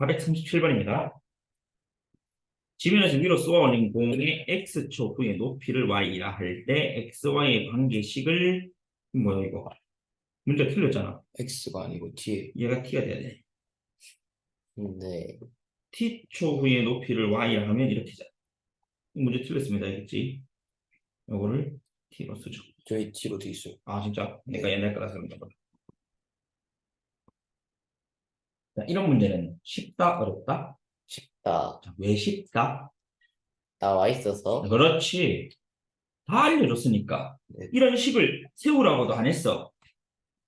437번입니다. 지면에서 위로 쏘아 올린 공의 x초 후의 높이를 y라 할 때 xy의 관계식을 뭐야 이거 문제 틀렸잖아. X가 아니고 T. 얘가 t가 돼야 돼. 네. t초 후의 높이를 y라 하면 이렇게 자. 문제 틀렸습니다. 알겠지? 요거를 t로 쓰죠. 저희 T로 돼 있어요. 아 진짜 내가 옛날 거라서 그런가 보다. 자, 이런 문제는 쉽다 어렵다? 쉽다. 자, 왜 쉽다? 나와 있어서. 그렇지. 다 알려줬으니까. 네. 이런 식을 세우라고도 안 했어.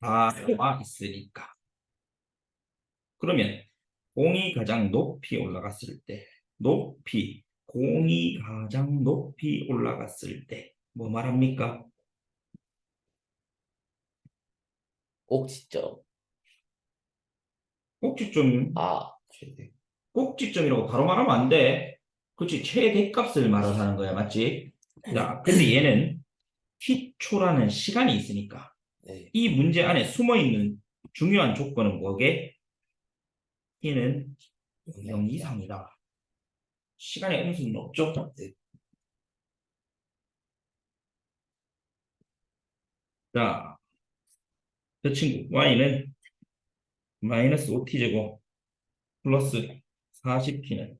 다 나와 있으니까. 그러면 공이 가장 높이 올라갔을 때, 높이, 공이 가장 높이 올라갔을 때, 뭐 말합니까? 꼭지점. 꼭지점, 아, 최대. 꼭지점이라고 바로 말하면 안 돼. 그렇지. 최대값을 말하는 거야. 맞지? 자, 근데 얘는 t초라는 시간이 있으니까. 네. 이 문제 안에 숨어 있는 중요한 조건은 뭐게? 얘는 0 이상이다. 시간의 음수는 없죠? 네. 자, 저 친구 y는 마이너스 5t제곱 플러스 40t는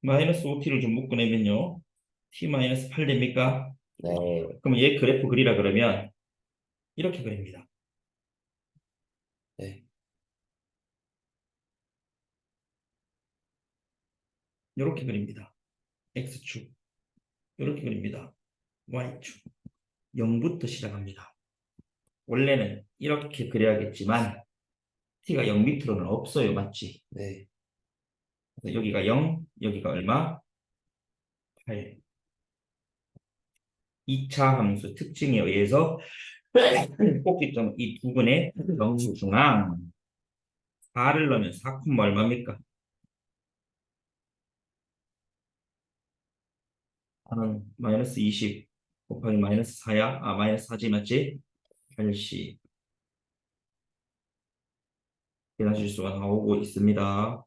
마이너스 5t를 좀 묶어내면요. t 마이너스 8 됩니까? 네. 그럼 얘 그래프 그리라 그러면 이렇게 그립니다. 네. 이렇게 그립니다. x축. 이렇게 그립니다. y축. 0부터 시작합니다. 원래는 이렇게 그려야겠지만 t가 0 밑으로는 없어요. 맞지? 네. 여기가 0, 여기가 얼마? 8. 2차 함수 특징에 의해서 꼭지점 이 두 분의 정중앙 4를 넣으면 4, 얼마입니까? 마이너스 20 곱하기 마이너스 4야? 아 마이너스 4지 맞지? 80 계산 실수가 나오고 있습니다.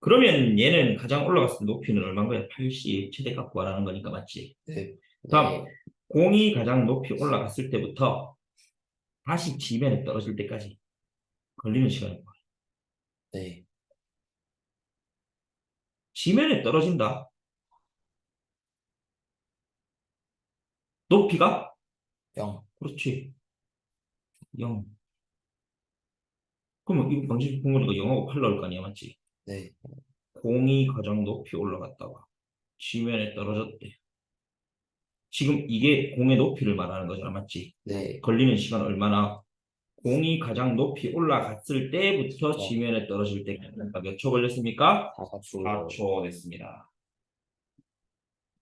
그러면 얘는 가장 올라갔을 때 높이는 얼마인 거야? 80 최대 값 구하라는 거니까 맞지? 네. 다음. 네. 공이 가장 높이 올라갔을 때부터 다시 지면에 떨어질 때까지 걸리는 시간이 뭐야? 네. 지면에 떨어진다. 높이가? 0. 그렇지. 0. 그러면 이거 방식 공간이가 0하고 8 나올 거 아니야, 맞지? 네. 공이 가장 높이 올라갔다가 지면에 떨어졌대. 지금 이게 공의 높이를 말하는 거잖아, 맞지? 네. 걸리는 시간 얼마나? 공이 가장 높이 올라갔을 때부터 그렇죠. 지면에 떨어질 때까지 몇 초 걸렸습니까? 4초. 4초 됐습니다.